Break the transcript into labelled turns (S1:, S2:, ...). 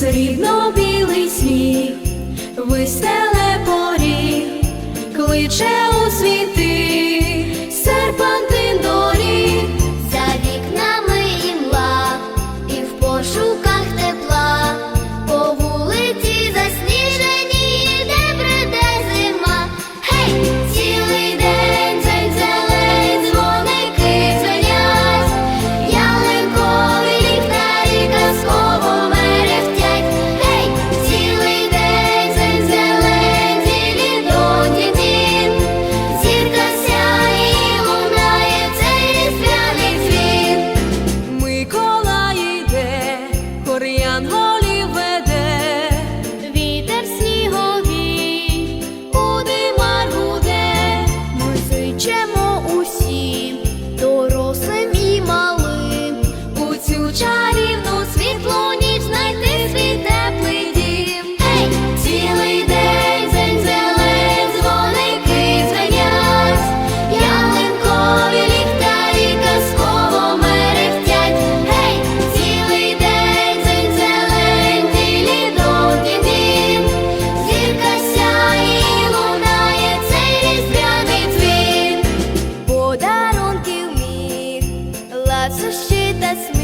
S1: срібно білий сніг, вистеле поріг, кличе у світи. Палацу щита смерть.